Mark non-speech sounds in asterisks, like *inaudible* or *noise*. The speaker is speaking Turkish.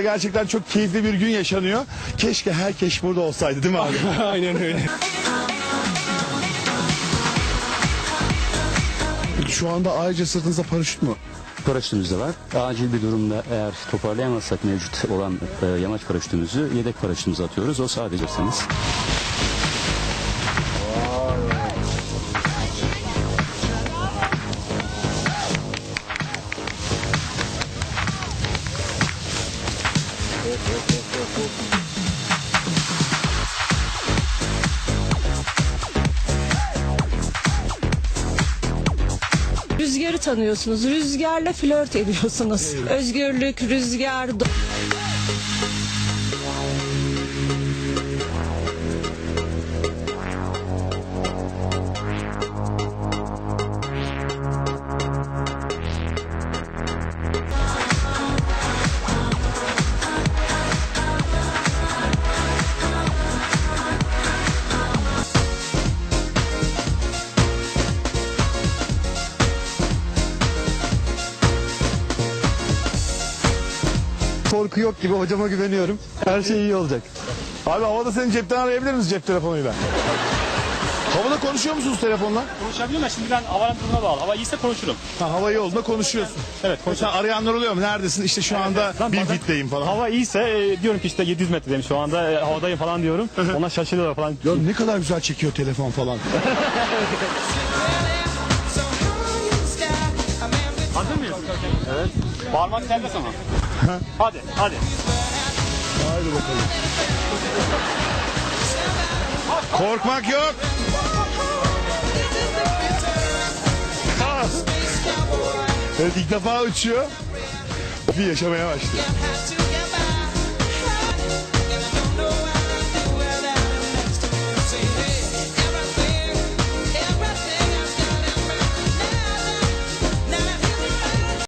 Gerçekten çok keyifli bir gün yaşanıyor. Keşke herkes burada olsaydı değil mi abi? *laughs* Aynen öyle. Şu anda ayrıca sırtınızda paraşüt mü? Paraşütümüz de var. Acil bir durumda eğer toparlayamazsak mevcut olan e, yamaç paraşütümüzü yedek paraşütümüze atıyoruz. O sadece seniz. Rüzgarı tanıyorsunuz. Rüzgarla flört ediyorsunuz. Özgürlük, rüzgar, Korku yok gibi hocama güveniyorum. Her şey iyi olacak. Abi havada senin cepten arayabilir miyiz cep telefonuyla? Havada konuşuyor musunuz telefonla? Konuşabiliyorum da şimdi ben havanın durumuna bağlı. Hava iyiyse konuşurum. Ha, hava yolunda konuşuyorsun. Evet Mesela arayanlar oluyor mu? Neredesin? İşte şu anda Lan bir bazen- fitteyim falan. Hava iyiyse e, diyorum ki işte 700 metredeyim şu anda e, havadayım falan diyorum. Ona şaşırıyorlar falan. Ya ne kadar güzel çekiyor telefon falan. *laughs* Hazır mıyız? Evet. Parmak serbest ama. hadi hadi. Haydi bakalım. Korkmak yok. Evet ilk defa uçuyor. Bir yaşamaya başlıyor.